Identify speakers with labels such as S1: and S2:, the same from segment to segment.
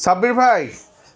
S1: সাব্বির ভাই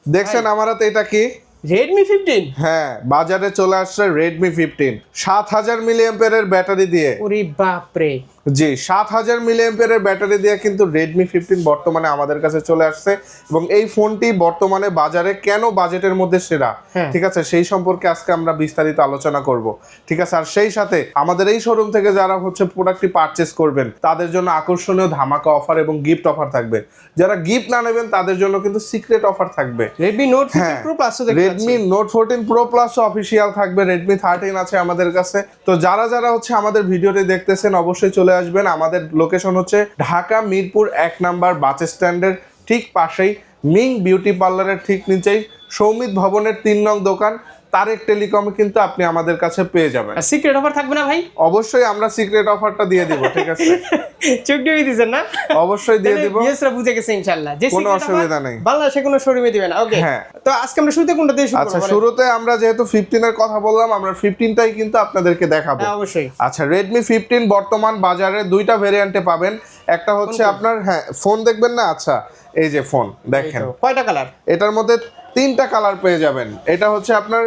S1: দেখছেন আমার হাতে এটা কি?
S2: রেডমি ফিফটিন
S1: হ্যাঁ বাজারে চলে আসছে রেডমি ফিফটিন সাত হাজার মিলি ব্যাটারি দিয়ে।
S2: ওরে বাপরে।
S1: জি সাত হাজার মিলি এর ব্যাটারি দিয়ে কিন্তু রেডমি ফিফটিন বর্তমানে আমাদের কাছে চলে আসছে এবং এই ফোনটি বর্তমানে বাজারে কেন বাজেটের মধ্যে সেরা?
S2: হ্যাঁ।
S1: ঠিক আছে সেই সম্পর্কে আজকে আমরা বিস্তারিত আলোচনা করব। ঠিক আছে আর সেই সাথে আমাদের এই শোরুম থেকে যারা হচ্ছে প্রোডাক্টটি পারচেস করবেন তাদের জন্য আকর্ষণীয় ধামাকা অফার এবং গিফট অফার থাকবে। যারা গিফট না নেবেন তাদের জন্য কিন্তু সিক্রেট অফার থাকবে।
S2: রেডমি নোট
S1: হ্যাঁ
S2: pro plus
S1: Redmi note fourteen pro plus official থাকবে রেডমি থার্টিন আছে আমাদের কাছে। তো যারা যারা হচ্ছে আমাদের ভিডিওটি দেখতেছেন অবশ্যই চলে আসবেন। আমাদের লোকেশন হচ্ছে ঢাকা মিরপুর এক নাম্বার বাস স্ট্যান্ডের ঠিক পাশেই মিং বিউটি পার্লারের ঠিক নিচেই সৌমিত ভবনের তিন নং দোকান। তারেক টেলিকমে কিন্তু আপনি আমাদের কাছে পেয়ে যাবেন।
S2: সিক্রেট অফার থাকবে না ভাই?
S1: অবশ্যই আমরা সিক্রেট অফারটা দিয়ে দিব ঠিক আছে?
S2: চোখ দিয়ে দিয়েছেন না?
S1: অবশ্যই দিয়ে দিব।
S2: বিএসরা বুঝে গেছে ইনশাআল্লাহ। যে
S1: কোনো অসুবিধা নেই।
S2: বাংলাদেশে কোনো শোরুমে দিবে না। ওকে
S1: হ্যাঁ।
S2: তো আজকে আমরা শুরুতে কোনটা দিয়ে শুরু করব আচ্ছা
S1: শুরুতে আমরা যেহেতু ফিফটিনের কথা বললাম আমরা ফিফটিনটাই কিন্তু আপনাদেরকে দেখাবো।
S2: হ্যাঁ অবশ্যই।
S1: আচ্ছা রেডমি ফিফটিন বর্তমান বাজারে দুইটা ভেরিয়েন্টে পাবেন। একটা হচ্ছে আপনার হ্যাঁ ফোন দেখবেন না? আচ্ছা এই যে ফোন দেখেন।
S2: কয়টা কালার
S1: এটার মধ্যে তিনটা কালার পেয়ে যাবেন। এটা হচ্ছে আপনার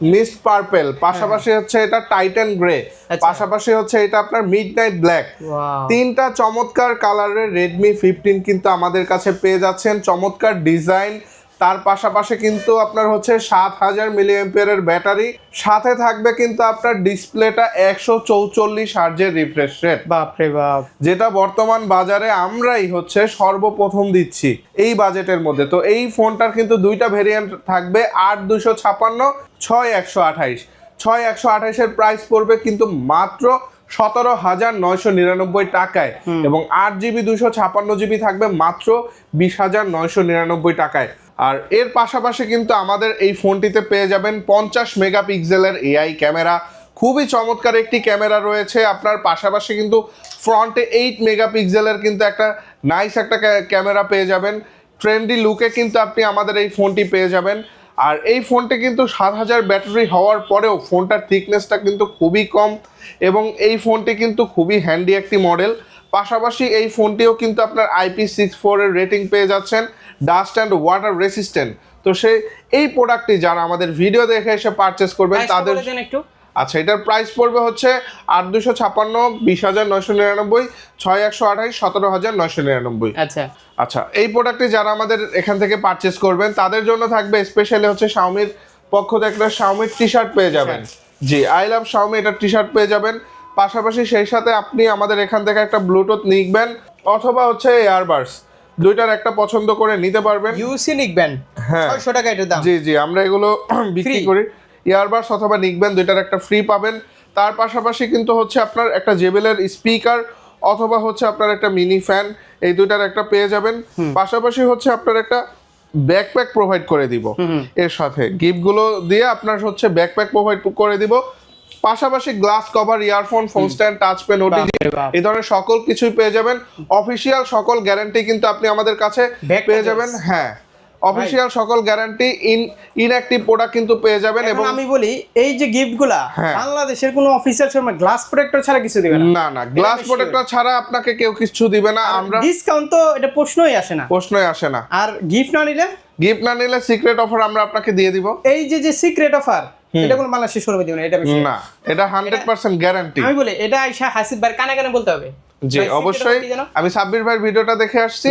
S1: মিস্ট পার্পেল পাশাপাশি হচ্ছে এটা টাইটান গ্রে
S2: আচ্ছা।
S1: পাশাপাশি হচ্ছে এটা আপনার মিড নাইট ব্ল্যাক তিনটা চমৎকার কালারের রেডমি ফিফটিন কিন্তু আমাদের কাছে পেয়ে যাচ্ছেন। চমৎকার ডিজাইন তার পাশাপাশি কিন্তু আপনার হচ্ছে সাত হাজার মিলি এর ব্যাটারি। সাথে থাকবে কিন্তু আপনার ডিসপ্লেটা একশো চৌচল্লিশ হার্জের রিফ্রেশ রেট।
S2: বাপ রে বাপ।
S1: যেটা বর্তমান বাজারে আমরাই হচ্ছে সর্বপ্রথম দিচ্ছি এই বাজেটের মধ্যে। তো এই ফোনটার কিন্তু দুইটা ভেরিয়েন্ট থাকবে আট দুশো ছাপান্ন ছয় একশো আঠাইশ। ছয় একশো আঠাইশের প্রাইস পড়বে কিন্তু মাত্র সতেরো হাজার নয়শো নিরানব্বই টাকায় এবং আট জিবি দুশো ছাপান্ন জিবি থাকবে মাত্র বিশ হাজার নয়শো নিরানব্বই টাকায়। আর এর পাশাপাশি কিন্তু আমাদের এই ফোনটিতে পেয়ে যাবেন পঞ্চাশ মেগাপিক্সেলের এআই ক্যামেরা। খুবই চমৎকার একটি ক্যামেরা রয়েছে। আপনার পাশাপাশি কিন্তু ফ্রন্টে এইট মেগাপিক্সেলের কিন্তু একটা নাইস একটা ক্যামেরা পেয়ে যাবেন। ট্রেন্ডি লুকে কিন্তু আপনি আমাদের এই ফোনটি পেয়ে যাবেন। আর এই ফোনটি কিন্তু সাত হাজার ব্যাটারি হওয়ার পরেও ফোনটার থিকনেসটা কিন্তু খুবই কম এবং এই ফোনটি কিন্তু খুবই হ্যান্ডি একটি মডেল পাশাপাশি এই ফোনটিও কিন্তু আপনার আইপি সিক্স ফোরের রেটিং পেয়ে যাচ্ছেন। ডাস্ট অ্যান্ড ওয়াটার রেসিস্ট্যান্ট তো সেই এই প্রোডাক্টটি যারা আমাদের ভিডিও দেখে এসে পারচেস করবেন তাদের
S2: একটু।
S1: আচ্ছা এটার প্রাইস পড়বে হচ্ছে আট দুশো ছাপ্পান্ন বিশ হাজার নয়শো নিরানব্বই ছয় একশো আঠাইশ সতেরো হাজার নয়শো নিরানব্বই।
S2: আচ্ছা।
S1: আচ্ছা এই প্রোডাক্টটি যারা আমাদের এখান থেকে পারচেস করবেন তাদের জন্য থাকবে স্পেশালি হচ্ছে শাওমির পক্ষ থেকে একটা শাওমির টি শার্ট পেয়ে যাবেন। জি আই লাভ শাওমি এটা টি শার্ট পেয়ে যাবেন। পাশাপাশি সেই সাথে আপনি আমাদের এখান থেকে একটা ব্লুটুথ নিকবেন অথবা হচ্ছে এয়ারবাডস দুইটার একটা পছন্দ করে নিতে পারবেন।
S2: ইউসি লিখবেন
S1: হ্যাঁ।
S2: ছয়শো টাকা এটার দাম।
S1: জি জি আমরা এগুলো বিক্রি করি। ইয়ারবাডস অথবা নিকবেন দুইটার একটা ফ্রি পাবেন। তার পাশাপাশি কিন্তু হচ্ছে আপনার একটা জেবেলের স্পিকার অথবা হচ্ছে আপনার একটা মিনি ফ্যান এই দুইটার একটা পেয়ে যাবেন। পাশাপাশি হচ্ছে আপনার একটা ব্যাকপ্যাক প্রোভাইড করে দিব। এর সাথে গিফটগুলো দিয়ে আপনার হচ্ছে ব্যাকপ্যাক প্রোভাইড করে দিব। পাশাপাশি glass cover earphone phone stand touch pen OTG এই ধরনের সকল কিছুই পেয়ে যাবেন। অফিসিয়াল সকল গ্যারান্টি কিন্তু আপনি আমাদের কাছে পেয়ে যাবেন হ্যাঁ। অফিসিয়াল সকল গ্যারান্টি ইন ইনঅ্যাক্টিভ প্রোডাক্ট কিন্তু পেয়ে যাবেন
S2: এবং আমি বলি এই যে গিফটগুলা
S1: হ্যাঁ।
S2: বাংলাদেশের কোনো অফিসিয়াল শোরুমে গ্লাস প্রোটেক্টর ছাড়া কিছু দিবে না।
S1: না না গ্লাস প্রোটেক্টর ছাড়া আপনাকে কেউ কিছু দিবে না আমরা
S2: ডিসকাউন্ট তো এটা প্রশ্নই আসে না।
S1: প্রশ্নই আসে না।
S2: আর গিফট না নিলে?
S1: গিফট না নিলে সিক্রেট অফার আমরা আপনাকে দিয়ে দিব।
S2: এই যে যে সিক্রেট অফার এটা কোনো বাংলাদেশের শোরুমে এটা বেশি
S1: না এটা হান্ড্রেড পার্সেন্ট গ্যারান্টি
S2: আমি বলি এটা হাসিব ভাই কানে কানে বলতে হবে।
S1: জি অবশ্যই? আমি সাব্বির ভাইয়ের ভিডিওটা দেখে আসছি।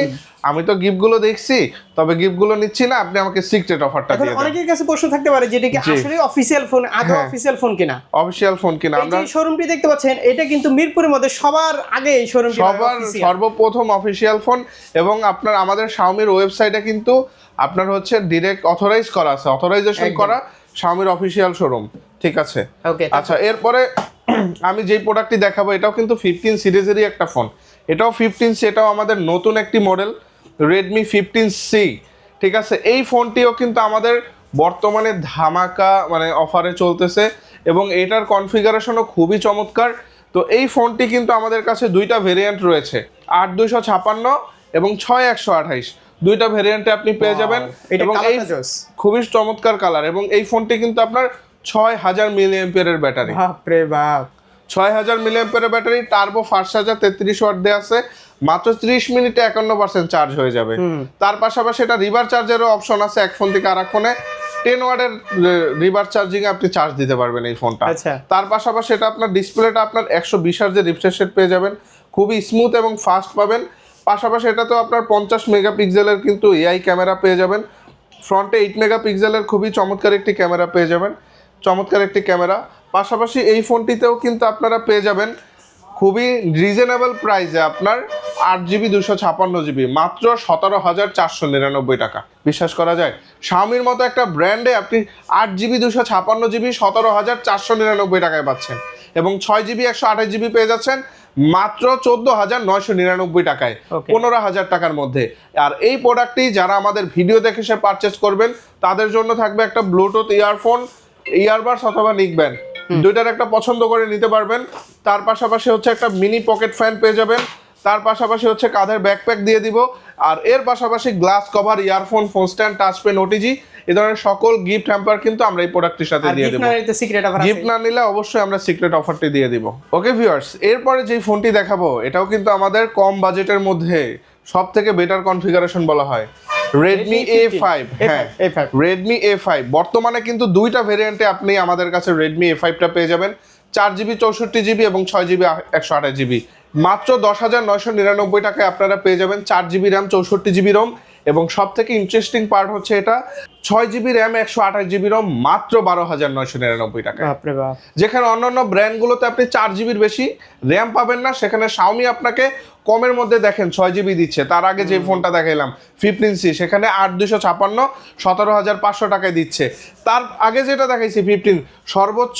S1: আমি তো গিফটগুলো দেখছি তবে গিফটগুলো নিচ্ছি না আপনি আমাকে সিক্রেট অফারটা দিয়ে দেন।
S2: অনেকের কাছে প্রশ্ন থাকতে পারে যেটা কি আসলে অফিসিয়াল ফোন আদৌ
S1: হ্যাঁ।
S2: অফিসিয়াল ফোন কিনা?
S1: অফিসিয়াল ফোন কিনা
S2: এই
S1: আমরা
S2: যে শোরুমটি দেখতে পাচ্ছেন এটা কিন্তু মিরপুরের মধ্যে সবার আগে এই শোরুমটি
S1: সবার সর্বপ্রথম অফিসিয়াল ফোন এবং আপনার আমাদের শাওমির ওয়েবসাইটে কিন্তু আপনার হচ্ছে ডিরেক্ট অথরাইজ করা আছে অথরাইজেশন। করা। শাওমির অফিসিয়াল শোরুম ঠিক আছে?
S2: ওকে
S1: আচ্ছা এরপরে আমি যেই প্রোডাক্টটি দেখাবো এটাও কিন্তু ফিফটিন সিরিজেরই একটা ফোন এটাও ফিফটিন সি এটাও আমাদের নতুন একটি মডেল রেডমি ফিফটিন সি ঠিক আছে? এই ফোনটিও কিন্তু আমাদের বর্তমানে ধামাকা মানে অফারে চলতেছে এবং এটার কনফিগারেশনও খুবই চমৎকার। তো এই ফোনটি কিন্তু আমাদের কাছে দুইটা ভেরিয়েন্ট রয়েছে আট দুইশো ছাপান্ন এবং ছয় একশো আঠাইশ। দুইটা ভেরিয়েন্টে আপনি পেয়ে যাবেন। এবং এই খুবই চমৎকার কালার এবং এই ফোনটি কিন্তু আপনার ছয় হাজার মিলি এর ব্যাটারি
S2: বাপ রে বাপ।
S1: ছয় হাজার মিলি এর ব্যাটারি টার্বো ফার্স্ট হাজার তেত্রিশ ওয়াট দেওয়া আছে। মাত্র ত্রিশ মিনিটে একান্ন পার্সেন্ট চার্জ হয়ে যাবে। তার পাশাপাশি এটা রিভার চার্জেরও অপশন আছে এক ফোন থেকে আর এক ফোনে টেন ওয়ার্ডের রিভার চার্জিং আপনি চার্জ দিতে পারবেন এই ফোনটা
S2: আচ্ছা।
S1: তার পাশাপাশি এটা আপনার ডিসপ্লেটা আপনার একশো বিশ হার্জের রিফ্রেশ রেট পেয়ে যাবেন। খুবই স্মুথ এবং ফাস্ট পাবেন। পাশাপাশি এটা তো আপনার পঞ্চাশ মেগাপিক্সেলের কিন্তু এআই ক্যামেরা পেয়ে যাবেন। ফ্রন্টে এইট মেগাপিক্সেলের খুবই চমৎকার একটি ক্যামেরা পেয়ে যাবেন। চমৎকার একটি ক্যামেরা। পাশাপাশি এই ফোনটিতেও কিন্তু আপনারা পেয়ে যাবেন খুবই রিজনেবল প্রাইসে আপনার আট জিবি দুশো ছাপান্ন জিবি মাত্র সতেরো হাজার চারশো নিরানব্বই টাকা। বিশ্বাস করা যায় স্বামীর মতো একটা ব্র্যান্ডে আপনি আট জিবি দুশো ছাপান্ন জিবি সতেরো হাজার চারশো নিরানব্বই টাকায় পাচ্ছেন। এবং ছয় জিবি একশো আঠাশ জিবি পেয়ে যাচ্ছেন মাত্র চোদ্দ হাজার নয়শো নিরানব্বই টাকায় পনেরো হাজার টাকার মধ্যে। আর এই প্রোডাক্টটি যারা আমাদের ভিডিও দেখে সে পারচেস করবেন তাদের জন্য থাকবে একটা ব্লুটুথ ইয়ারফোন ইয়ারবাডস অথবা নিকব্যান্ড দুইটার একটা পছন্দ করে নিতে পারবেন। তার পাশাপাশি হচ্ছে একটা মিনি পকেট ফ্যান পেয়ে যাবেন। তার পাশাপাশি হচ্ছে কাঁধের ব্যাকপ্যাক দিয়ে দিব। আর এর পাশাপাশি glass cover earphone phone stand touch pen OTG এ ধরনের সকল গিফট হ্যাম্পার কিন্তু আমরা এই প্রোডাক্টটির সাথে দিয়ে দেবো। গিফট না নিলে অবশ্যই আমরা সিক্রেট অফারটি দিয়ে দিব। ওকে ভিউয়ার্স এরপরে যে ফোনটি দেখাবো এটাও কিন্তু আমাদের কম বাজেটের মধ্যে সব থেকে বেটার কনফিগারেশন বলা হয়। রেডমি এ ফাইভ হ্যাঁ
S2: A5
S1: রেডমি এ ফাইভ বর্তমানে কিন্তু দুইটা ভেরিয়েন্টে আপনি আমাদের কাছে রেডমি এ ফাইভটা পেয়ে যাবেন। চার জিবি চৌষট্টি জিবি এবং ছয় জিবি একশো আঠাশ জিবি মাত্র দশ হাজার নয়শো নিরানব্বই টাকায় আপনারা পেয়ে যাবেন চার জিবি র্যাম, চৌষট্টি জিবি রোম এবং সব থেকে ইন্টারেস্টিং পার্ট হচ্ছে এটা ছয় জিবি র্যাম একশো আঠাশ জিবি রোম মাত্র বারো হাজার নয়শো নিরানব্বই
S2: টাকা
S1: যেখানে অন্যান্য ব্র্যান্ডগুলোতে আপনি চার জিবির বেশি র্যাম পাবেন না সেখানে শাওমি আপনাকে কমের মধ্যে দেখেন ছয় জিবি দিচ্ছে। তার আগে যে ফোনটা দেখাইলাম ফিফটিন সি সেখানে আট দুশো ছাপান্ন সতেরো হাজার পাঁচশো টাকায় দিচ্ছে। তার আগে যেটা দেখাইছি ফিফটিন সর্বোচ্চ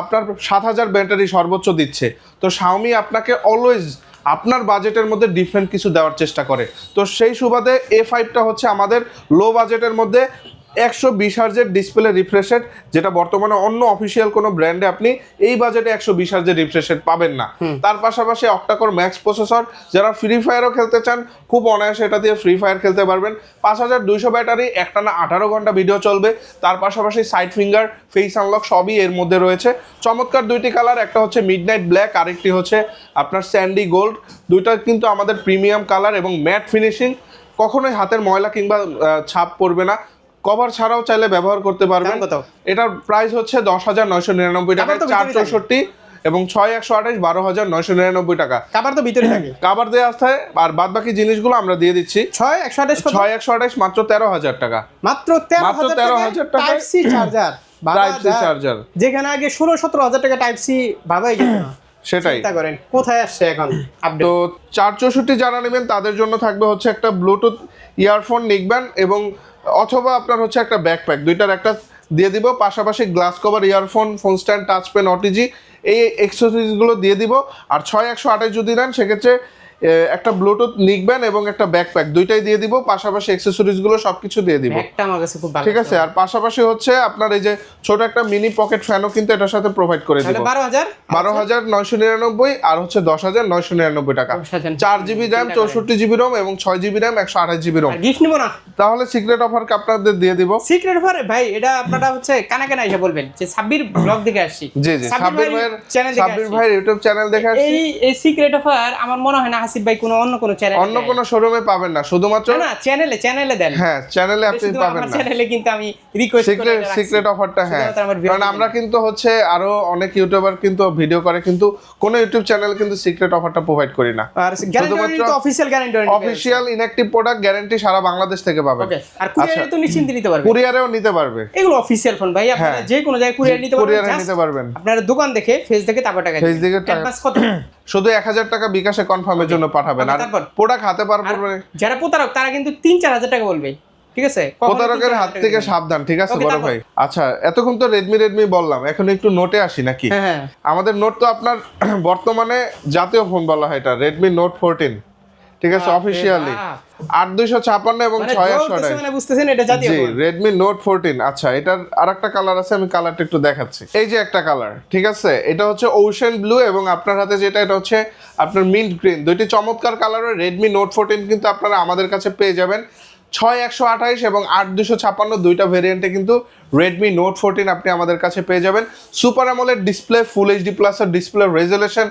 S1: আপনার সাত হাজার ব্যাটারি সর্বোচ্চ দিচ্ছে। তো শাওমি আপনাকে অলওয়েজ আপনার বাজেটের মধ্যে ডিফারেন্ট কিছু দেওয়ার চেষ্টা করে। তো সেই সুবাদে এ ফাইভটা হচ্ছে আমাদের লো বাজেটের মধ্যে একশো বিশ হার্জের ডিসপ্লে রিফ্রেশেড যেটা বর্তমানে অন্য অফিসিয়াল কোনো ব্র্যান্ডে আপনি এই বাজেটে একশো বিশ হার্জের রিফ্রেশেড পাবেন না। তার পাশাপাশি অক্টাকোর ম্যাক্স প্রসেসর যারা ফ্রি ফায়ারও খেলতে চান খুব অনায়াসে এটা দিয়ে ফ্রি ফায়ার খেলতে পারবেন। পাঁচ হাজার দুইশো ব্যাটারি একটানা আঠারো ঘণ্টা ভিডিও চলবে। তার পাশাপাশি সাইড ফিঙ্গার ফেস আনলক সবই এর মধ্যে রয়েছে। চমৎকার দুইটি কালার একটা হচ্ছে মিডনাইট ব্ল্যাক আরেকটি হচ্ছে আপনার স্যান্ডি গোল্ড দুইটা কিন্তু আমাদের প্রিমিয়াম কালার এবং ম্যাট ফিনিশিং কখনোই হাতের ময়লা কিংবা ছাপ পড়বে না। কভার ছাড়াও চাইলে ব্যবহার করতে পারবেন। এটার প্রাইস হচ্ছে দশ হাজার নয়শো নিরানব্বই টাকা চার চৌষট্টি এবং ছয় একশো আঠাশ বারো হাজার নয়শো নিরানব্বই টাকা।
S2: কাবার তো ভিতরে থাকে।
S1: কাবার দেওয়া আছে আর বাদ বাকি জিনিসগুলো আমরা দিয়ে দিচ্ছি।
S2: ছয় একশো আঠাশ
S1: ছয় একশো আঠাশ মাত্র তেরো হাজার টাকা।
S2: মাত্র তেরো
S1: মাত্র
S2: হাজার
S1: টাকা
S2: type C charger
S1: type C charger
S2: যেখানে আগে ষোলো সতেরো হাজার টাকা টাইপ সি ভাবাই যেত না।
S1: সেটাই।
S2: চিন্তা করেন কোথায় আসছে এখন?
S1: তো চার চৌষট্টি যারা নেবেন তাদের জন্য থাকবে হচ্ছে একটা ব্লুটুথ ইয়ারফোন নিকবেন এবং অথবা আপনার হচ্ছে একটা ব্যাকপ্যাক দুইটার একটা দিয়ে দিব পাশাপাশি glass cover earphone phone stand touch pen OTG এই এক্সেসরিজগুলো দিয়ে দিব। আর ছয় একশো আঠাশ যদি নেন সেক্ষেত্রে একটা ব্লুটুথ নিকবেন এবং একটা ব্যাকপ্যাক দুইটাই দিয়ে দিব পাশাপাশি এক্সেসরিজগুলো সব কিছু দিয়ে দিব।
S2: একটা আমার কাছে খুব ভালো
S1: ঠিক আছে আর পাশাপাশি হচ্ছে আপনার এই যে ছোট একটা মিনি পকেট ফ্যানও কিন্তু এটার সাথে প্রোভাইড করে দিব।
S2: তাহলে বারো হাজার?
S1: বারো হাজার নয়শো নিরানব্বই আর হচ্ছে দশ হাজার নয়শো নিরানব্বই টাকা।
S2: 10,999
S1: চার জিবি র্যাম চৌষট্টি জিবি রোম এবং ছয় জিবি র্যাম একশো আঠাশ জিবি রোম
S2: গিফট নিবো না?
S1: তাহলে সিক্রেট অফার আপনাদের দিয়ে দিব।
S2: সিক্রেট ভারে ভাই এটা আপনারা হচ্ছে কানা কানা এসে বলবেন যে সাব্বির ব্লগ দেখে আসছি।
S1: জি জি সাব্বির ভাইয়ের
S2: চ্যানেল
S1: সাব্বির ভাইয়ের ইউটিউব চ্যানেল দেখে আসছি।
S2: এই এই সিক্রেট অফার আমার মনে হয় না হাসিব ভাই কোনো অন্য কোনো চ্যানেল
S1: অন্য কোনো শোরুমে পাবেন না শুধুমাত্র
S2: না চ্যানেলে চ্যানেলে দেন।
S1: হ্যাঁ চ্যানেলে আপনি পাবেন না।
S2: চ্যানেলে কিন্তু আমি রিকোয়েস্ট করে
S1: সিক্রেট
S2: রাখছি।
S1: সিক্রেট অফারটা হ্যাঁ। কারণ আমরা কিন্তু হচ্ছে আরও অনেক ইউটিউবার কিন্তু ভিডিও করে কিন্তু কোন ইউটিউব চ্যানেল কিন্তু সিক্রেট অফারটা প্রোভাইড করি না।
S2: আর গ্যারান্টি
S1: শুধুমাত্র
S2: official guarantee
S1: official inactive product guarantee সারা বাংলাদেশ থেকে পাবেন।
S2: ওকে আর কুরিয়ারে তো নিশ্চিন্তে নিতে পারবেন
S1: কুরিয়ারেও নিতে পারবে।
S2: এগুলো অফিশিয়াল ফোন ভাই আপনারা
S1: হ্যাঁ।
S2: যে কোনো জায়গায় কুরিয়ার নিতে পারবেন
S1: কুরিয়ারে নিতে পারবেন।
S2: আপনারা দোকান দেখে ফেস দেখে তারপর টাকা
S1: Face দেখে টাকা-
S2: কত?
S1: শুধু এক হাজার টাকা বিকাশে কনফার্মের জন্য পাঠাবেন। আর প্রোডাক্ট হাতে পারব
S2: যারা প্রতারক তারা কিন্তু তিন চার হাজার টাকা বলবে। ঠিক আছে?
S1: প্রতারকের হাত থেকে সাবধান ঠিক আছে বড় ভাই? আচ্ছা এতক্ষণ তো রেডমি রেডমি বললাম। এখন একটু নোটে আসি নাকি?
S2: হ্যাঁ হ্যাঁ।
S1: আমাদের নোট তো আপনার বর্তমানে জাতীয় ফোন বলা হয় এটা রেডমি নোট ফোরটিন ঠিক আছে অফিসিয়ালি আট দুইশো ছাপান্ন এবং
S2: মানে
S1: ছয় একশো
S2: জ্বলতেছে
S1: আঠাশ।
S2: বুঝতেছেন এটা জাতীয়
S1: জি রেডমি নোট ফোরটিন আচ্ছা এটার আর একটা কালার আছে আমি কালারটা একটু দেখাচ্ছি। এই যে একটা কালার ঠিক আছে? এটা হচ্ছে ওশেন ব্লু এবং আপনার হাতে যেটা এটা হচ্ছে আপনার মিন্ট গ্রিন দুইটি চমৎকার কালারের রেডমি নোট ফোরটিন কিন্তু আপনারা আমাদের কাছে পেয়ে যাবেন। ছয় একশো আঠাইশ এবং আট দুশো ছাপ্পান্ন দুইটা ভেরিয়েন্টে কিন্তু রেডমি নোট ফোরটিন আপনি আমাদের কাছে পেয়ে যাবেন। Super AMOLED display full HD প্লাসের display resolution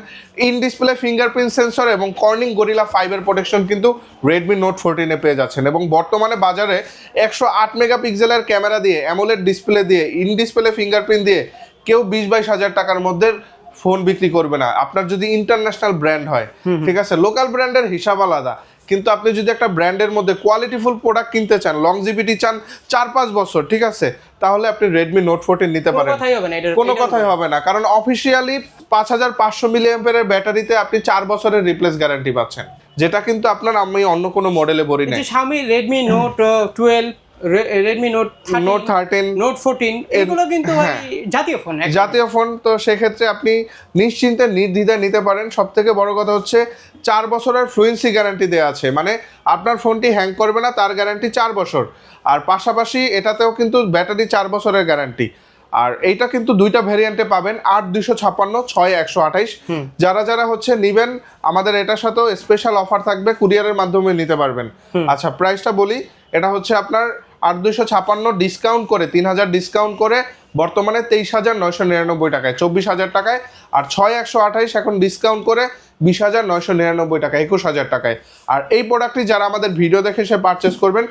S1: in display fingerprint sensor এবং কর্নিং গরিলা ফাইবার প্রোটেকশন কিন্তু রেডমি নোট ফোরটিনে পেয়ে যাচ্ছেন। এবং বর্তমানে বাজারে একশো আট মেগাপিক্সেলের ক্যামেরা দিয়ে অ্যামোলেড ডিসপ্লে দিয়ে ইন ডিসপ্লে ফিঙ্গারপ্রিন্ট দিয়ে কেউ বিশ বাইশ হাজার টাকার মধ্যে ফোন বিক্রি করবে না। আপনার যদি ইন্টারন্যাশনাল ব্র্যান্ড হয় ঠিক আছে? লোকাল ব্র্যান্ডের হিসাব আলাদা। কিন্তু আপনি যদি একটা ব্র্যান্ডের মধ্যে কোয়ালিটিফুল প্রোডাক্ট কিনতে চান লংজিভিটি চান চার পাঁচ বছর ঠিক আছে? তাহলে আপনি রেডমি নোট ফোরটিন নিতে পারেন। কোনো কথাই হবে না কারণ অফিসিয়ালি পাঁচ হাজার পাঁচশো মিলিয়ামের ব্যাটারিতে আপনি চার বছরের রিপ্লেস গ্যারান্টি পাচ্ছেন। যেটা কিন্তু আপনার আমি অন্য কোনো মডেলে বলি
S2: না
S1: নাই
S2: Redmi note twelve Redmi Note
S1: note thirteen
S2: note fourteen এগুলো কিন্তু
S1: হ্যাঁ।
S2: জাতীয় ফোন
S1: জাতীয় ফোন তো সেক্ষেত্রে আপনি নিশ্চিন্তে নির্দ্বিধায় নিতে পারেন। সব থেকে বড় কথা হচ্ছে চার বছরের ফ্লুয়েন্সি গ্যারান্টি দেওয়া আছে। মানে আপনার ফোনটি হ্যাং করবে না তার গ্যারান্টি চার বছর। আর পাশাপাশি এটাতেও কিন্তু ব্যাটারি চার বছরের গ্যারান্টি আর এইটা কিন্তু দুইটা ভেরিয়েন্টে পাবেন আট দুইশো ছাপ্পান্ন ছয় একশো আঠাইশ। যারা যারা হচ্ছে নিবেন আমাদের এটার সাথেও স্পেশাল অফার থাকবে কুরিয়ারের মাধ্যমে নিতে পারবেন। আচ্ছা প্রাইসটা বলি এটা হচ্ছে আপনার আট দুইশো ছাপ্পান্ন ডিসকাউন্ট করে তিন হাজার ডিসকাউন্ট করে বর্তমানে তেইশ হাজার নয়শো নিরানব্বই টাকায় চব্বিশ হাজার টাকায় আর ছয় একশো আঠাইশ এখন ডিসকাউন্ট করে বিশ হাজার নয়শো নিরানব্বই টাকা একুশ হাজার টাকায়। আর এই প্রোডাক্টটি যারা আমাদের ভিডিও দেখে সে পারচেস করবেন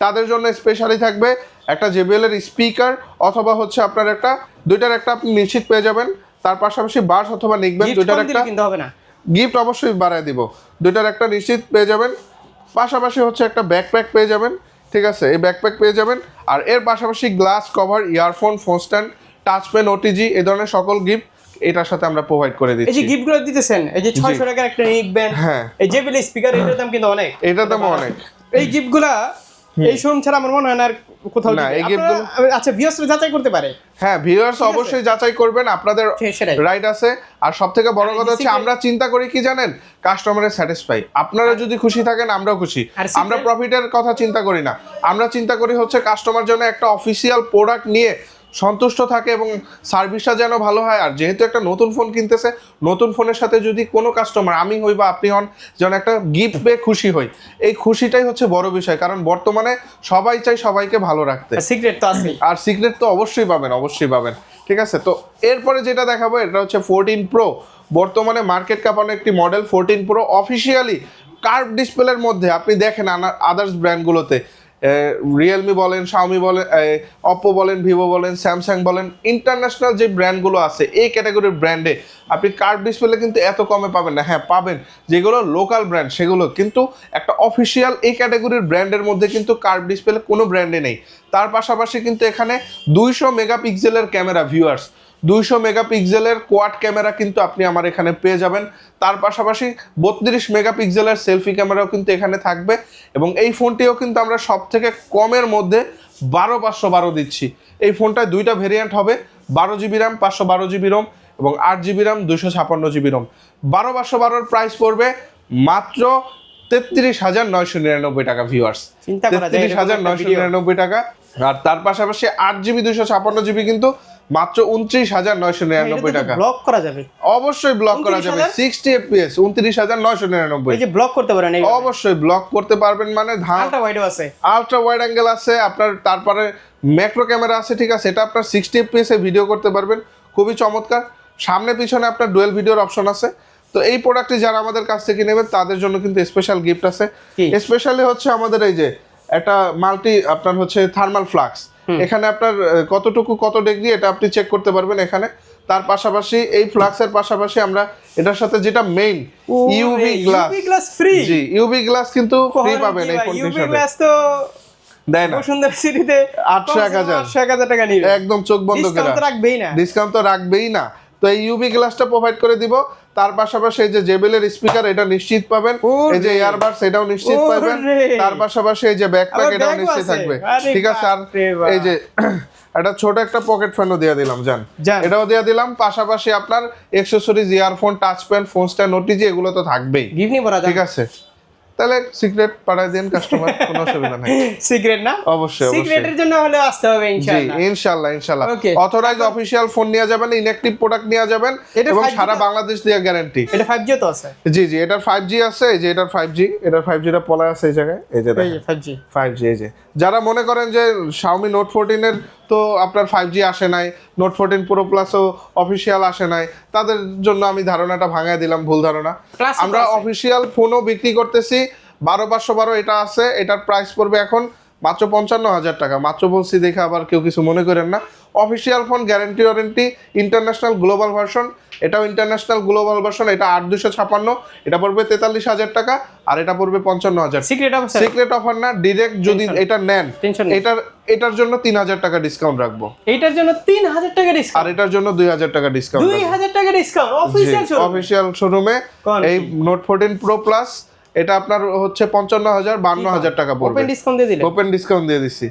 S1: তাদের জন্য স্পেশালি থাকবে একটা এর স্পিকার অথবা হচ্ছে আপনার একটা দুইটার একটা আপনি নিশ্চিত পেয়ে যাবেন। তার পাশাপাশি বাস অথবা নিকবেন দুইটার একটা
S2: হবে না।
S1: গিফট অবশ্যই বাড়ায় দিব। দুইটার একটা নিশ্চিত পেয়ে যাবেন। পাশাপাশি হচ্ছে একটা ব্যাকপ্যাক পেয়ে যাবেন। ঠিক আছে এই ব্যাকপ্যাক পেয়ে যাবেন। আর এর পাশাপাশি glass cover earphone phone stand touch pen OTG এই ধরনের সকল গিফট এটার সাথে আমরা প্রোভাইড করে
S2: এই যে গিফটগুলো দিতেছেন এই যে ছয়শো টাকার একটা নিক ব্যান্ড
S1: হ্যাঁ।
S2: এই যে বিল স্পিকার এটার দাম কিন্তু অনেক।
S1: এটার দাম অনেক।
S2: এই গিফটগুলা এই শোরুম ছাড়া আমার মনে হয় না আর কোথাও
S1: না, এই
S2: আচ্ছা ভিউয়ার্সরা যাচাই করতে পারে।
S1: হ্যাঁ ভিউয়ার্স অবশ্যই যাচাই করবেন আপনাদের রাইট আছে। আর সব থেকে বড় কথা হচ্ছে আমরা চিন্তা করি কি জানেন? কাস্টমারের স্যাটিসফাই আপনারা যদি খুশি থাকেন আমরাও খুশি। আমরা প্রফিটের কথা চিন্তা করি না। আমরা চিন্তা করি হচ্ছে কাস্টমার জন্য একটা অফিসিয়াল প্রোডাক্ট নিয়ে সন্তুষ্ট থাকে এবং সার্ভিসটা যেন ভালো হয়। আর যেহেতু একটা নতুন ফোন কিনতেছে নতুন ফোনের সাথে যদি কোনো কাস্টমার আমি হই বা আপনি হন যেন একটা গিফট পেয়ে খুশি হই এই খুশিটাই হচ্ছে বড় বিষয়। কারণ বর্তমানে সবাই চাই সবাইকে ভালো রাখতে।
S2: সিক্রেট তো আছেই।
S1: আর সিক্রেট তো অবশ্যই পাবেন অবশ্যই পাবেন। ঠিক আছে? তো এরপরে যেটা দেখাবো এটা হচ্ছে ফোরটিন প্রো বর্তমানে মার্কেট কাপানো একটি model fourteen pro officially curve ডিসপ্লের মধ্যে। আপনি দেখেন আদার্স ব্র্যান্ডগুলোতে রিয়েলমি বলেন শাওমি বলেন অপো বলেন ভিভো বলেন স্যামসাং বলেন ইন্টারন্যাশনাল যে ব্র্যান্ডগুলো আছে, এই ক্যাটাগরির ব্র্যান্ডে আপনি কার্ড ডিসপ্লে কিন্তু এত কমে পাবেন না। হ্যাঁ পাবেন। যেগুলো লোকাল ব্র্যান্ড সেগুলো। কিন্তু একটা অফিসিয়াল এই ক্যাটাগরির ব্র্যান্ডের মধ্যে কিন্তু কার্ড ডিসপ্লে কোনো ব্র্যান্ডে নেই। তার পাশাপাশি কিন্তু এখানে দুইশো মেগাপিক্সেলের ক্যামেরা ভিউয়ার্স দুইশো মেগাপিক্সেলের কোয়াড ক্যামেরা কিন্তু আপনি আমার এখানে পেয়ে যাবেন। তার পাশাপাশি বত্রিশ মেগাপিক্সেলের সেলফি ক্যামেরাও কিন্তু এখানে থাকবে এবং এই ফোনটিও কিন্তু আমরা সব থেকে কমের মধ্যে বারো পাঁচশো বারো দিচ্ছি। এই ফোনটায় দুইটা ভেরিয়েন্ট হবে বারো জিবি র্যাম পাঁচশো বারো জিবি রোম এবং আট জিবি র্যাম দুশো ছাপান্ন জিবি রোম বারো পাঁচশো বারোর প্রাইস পড়বে মাত্র তেত্রিশ হাজার নয়শো নিরানব্বই টাকা ভিউয়ার্স তেত্রিশ হাজার নয়শো নিরানব্বই টাকা। আর তার পাশাপাশি আট জিবি দুশো ছাপান্ন জিবি কিন্তু মাত্র উনত্রিশ হাজার নয়শো নিরানব্বই টাকা।
S2: ব্লক করা যাবে।
S1: অবশ্যই ব্লক করা যাবে।
S2: 29,000?
S1: সিক্সটি এফপিএস উনত্রিশ হাজার নয়শো নিরানব্বই।
S2: যে ব্লক করতে পারেন
S1: অবশ্যই ব্লক করতে পারবেন মানে
S2: আলট্রা ওয়াইডও আছে।
S1: আলট্রা ওয়াইড অ্যাঙ্গেল আছে আপনার তারপরে ম্যাক্রো ক্যামেরা আছে ঠিক আছে? এটা আপনার সিক্সটি এফপিএস এ ভিডিও করতে পারবেন। খুবই চমৎকার। সামনে পিছনে আপনার ডুয়েল ভিডিওর অপশন আছে। তো এই প্রোডাক্টটি যারা আমাদের কাছ থেকে নেবেন তাদের জন্য কিন্তু স্পেশাল গিফট আছে। স্পেশালি হচ্ছে আমাদের এই যে একটা মাল্টি আপনার হচ্ছে থার্মাল ফ্লাক্স এখানে আপনার কতটুকু কত ডিগ্রি এটা আপনি চেক করতে পারবেন এখানে। তার পাশাপাশি এই ফ্লাক্সের পাশাপাশি আমরা এটার সাথে যেটা main UV glass
S2: UV glass free
S1: জি ইউভি গ্লাস কিন্তু ফ্রি পাবেন এই ফোনটির
S2: ইউভি গ্লাস তো
S1: দেয় না।
S2: সুন্দর সিটিতে
S1: 800 এক হাজার।
S2: এক হাজার টাকা নিবে।
S1: একদম চোখ বন্ধ করে।
S2: ডিসকাউন্ট রাখবেই না।
S1: ডিসকাউন্ট তো রাখবেই না। তো এই ইউভি গ্লাসটা প্রোভাইড করে দিব। তার পাশাপাশি এই যে জেবেলের স্পিকার এটা নিশ্চিত পাবেন। এই যে ইয়ারবাডস এটাও নিশ্চিত পাবেন। তার পাশাপাশি এই যে ব্যাকপ্যাক এটাও নিশ্চিত থাকবে। ঠিক আছে আর এই যে একটা ছোট একটা পকেট ফ্যানও দিয়ে দিলাম জান। এটাও দিয়ে দিলাম। পাশাপাশি আপনার accessories earphone touch pen phone stand OTG এগুলো তো থাকবেই। ঠিক আছে। তাহলে সিক্রেট পাঠায় দেন কাস্টমার কোনো অসুবিধা নাই।
S2: সিক্রেট না?
S1: অবশ্যই
S2: সিক্রেটের জন্য হলে আসতে হবে
S1: জি
S2: ইনশাআল্লাহ।
S1: ইনশাল্লাহ ইনশাল্লাহ অথরাইজ অফিসিয়াল ফোন নিয়ে যাবেন ইনঅ্যাক্টিভ প্রোডাক্ট নিয়ে যাবেন
S2: এটা
S1: এবং সারা বাংলাদেশ দিয়ে গ্যারান্টি
S2: এটা 5G তো আছে?
S1: জি জি ফাইভ জি আছে এই যে ফাইভ জি এটার ফাইভ জিটা পলা আছে এই জায়গায়। এই যে
S2: এই যে 5G
S1: ফাইভ জি এই যে। যারা মনে করেন যে শাওমি নোট ফোরটিনের তো আপনার ফাইভ জি আসে নাই নোট ফোরটিন প্রো প্লাসও অফিসিয়াল আসে নাই তাদের জন্য আমি ধারণাটা ভাঙায় দিলাম ভুল ধারণা। আমরা অফিসিয়াল ফোনও বিক্রি করতেছি বারো পাঁচশো বারো এটা আছে এটার প্রাইস পড়বে এখন মাত্র পঞ্চান্ন হাজার টাকা। মাত্র বলছি দেখে আবার কেউ কিছু মনে করেন না। Official phone guarantee warranty international global version এটাও ইন্টারন্যাশনাল গ্লোবাল ভার্সন এটা আট দুশো ছাপান্ন এটা পড়বে তেতাল্লিশ হাজার টাকা আর এটা পড়বে পঞ্চান্ন হাজার।
S2: সিক্রেট অফিসার
S1: সিক্রেট অফার না ডিরেক্ট যদি এটা নেন এটার এটার জন্য তিন হাজার টাকা ডিসকাউন্ট রাখব।
S2: এটার জন্য 3000 টাকা ডিসকাউন্ট আর
S1: এটার জন্য দুই হাজার টাকা ডিসকাউন্ট
S2: 2000 টাকা ডিসকাউন্ট অফিশিয়াল শোরুম
S1: অফিসিয়াল শোরুমে এই নোট ফোরটিন প্রো প্লাস এটা আপনার হচ্ছে পঞ্চান্ন হাজার বান্ন হাজার টাকা পড়বে।
S2: ওপেন ডিসকাউন্ট দিয়ে দিলে
S1: ওপেন ডিসকাউন্ট দিয়ে দিছি।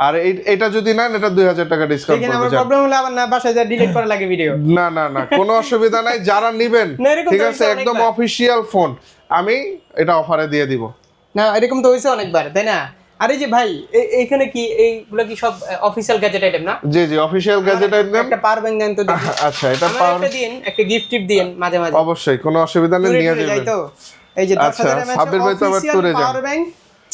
S1: আর এটা যদি নেন এটা দুই হাজার টাকা ডিসকাউন্ট
S2: এখানে
S1: পড়বে
S2: আমার প্রবলেম হলে আবার না বাসায় যা ডিলিট করা লাগে ভিডিও
S1: না না না কোনো অসুবিধা নাই যারা নিবেন ঠিক আছে একদম। অফিসিয়াল ফোন আমি এটা অফারে দিয়ে দিব।
S2: না এরকম তো হয়েছে অনেকবার তাই না? আরে যে ভাই এ- এইখানে কি এইগুলো কি সব অফিসিয়াল গ্যাজেট আইটেম না?
S1: জি জি অফিসিয়াল গ্যাজেট আইটেম
S2: একটা পাওয়ার ব্যাংক দেন তো
S1: আচ্ছা এটা
S2: আমার
S1: পাওয়ার
S2: একটা দিন একটা গিফট টিপ দিন মাঝে মাঝে।
S1: অবশ্যই কোনো অসুবিধা নেই নিয়ে যাবেন।
S2: এই যে
S1: আচ্ছা, সাব্বির ভাই তো আবার ট্যুরে যান।
S2: পাওয়ার ব্যাংক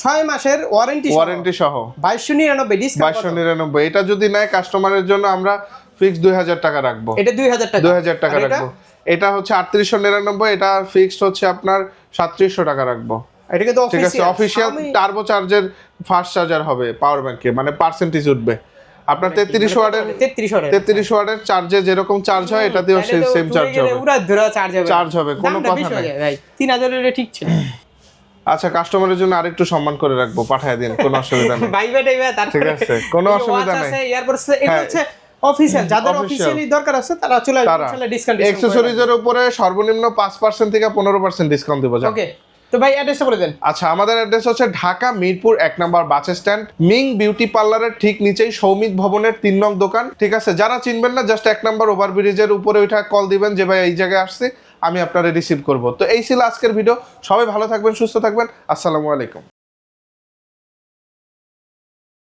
S2: ছয় মাসের ওয়ারেন্টি
S1: ওয়ারেন্টি সহ।
S2: বাইশশো নিরানব্বই
S1: বাইশশো নিরানব্বই। এটা যদি নেয় কাস্টমারের জন্য আমরা ফিক্স দুই হাজার টাকা রাখব।
S2: এটা দুই হাজার টাকা।
S1: দুই হাজার টাকা? রাখব। এটা হচ্ছে আটত্রিশশো নিরানব্বই এটা ফিক্সড হচ্ছে আপনার সাতত্রিশশো টাকা রাখব।
S2: এটা কিন্তু
S1: ঠিক আছে অফিসিয়াল টার্বো চার্জের ফাস্ট চার্জার হবে পাওয়ার ব্যাংকে মানে পার্সেন্টেজ উঠবে। আপনার তেত্রিশ ওয়ার্ডের
S2: তেত্রিশ ওয়াটের।
S1: তেত্রিশ ওয়ার্ডের চার্জে যেরকম চার্জ হয় এটাতেও সেম চার্জ হবে।
S2: ধরা চার্জ হবে।
S1: চার্জ হবে, কোনো কথা নাই।
S2: যায় ভাই। তিন হাজারের ঠিক ছিল।
S1: আচ্ছা কাস্টমারের জন্য আরেকটু সম্মান করে রাখব পাঠায় দিন কোনো অসুবিধা নেই
S2: ভাইবা টাইবা তারপরে
S1: ঠিক আছে, কোনো অসুবিধা নাই।
S2: এয়ারপোর্ট এটা
S1: হ্যাঁ।
S2: হচ্ছে অফিসিয়াল যাদের। অফিসিয়ালি দরকার আছে তারা চলে আসবে ইনশাআল্লাহ ডিসকাউন্ট
S1: এক্সেসরিজের উপরে সর্বনিম্ন পাঁচ পার্সেন্ট থেকে পনেরো পার্সেন্ট ডিসকাউন্ট দেবো।
S2: ওকে তো ভাই অ্যাড্রেসটা বলে দেন
S1: আচ্ছা আমাদের অ্যাড্রেস হচ্ছে ঢাকা মিরপুর এক number bus stand Ming beauty পার্লারের ঠিক নিচেই সৌমিত ভবনের তিন নং দোকান ঠিক আছে যারা চিনবেন না জাস্ট এক নম্বর ওভার ব্রিজের উপরে ওইটা কল দিবেন যে ভাই এই জায়গায় আসছি আমি আপনারা রিসিভ করব। তো এই ছিল আজকের ভিডিও সবাই ভালো থাকবেন, সুস্থ থাকবেন। আসসালামু আলাইকুম।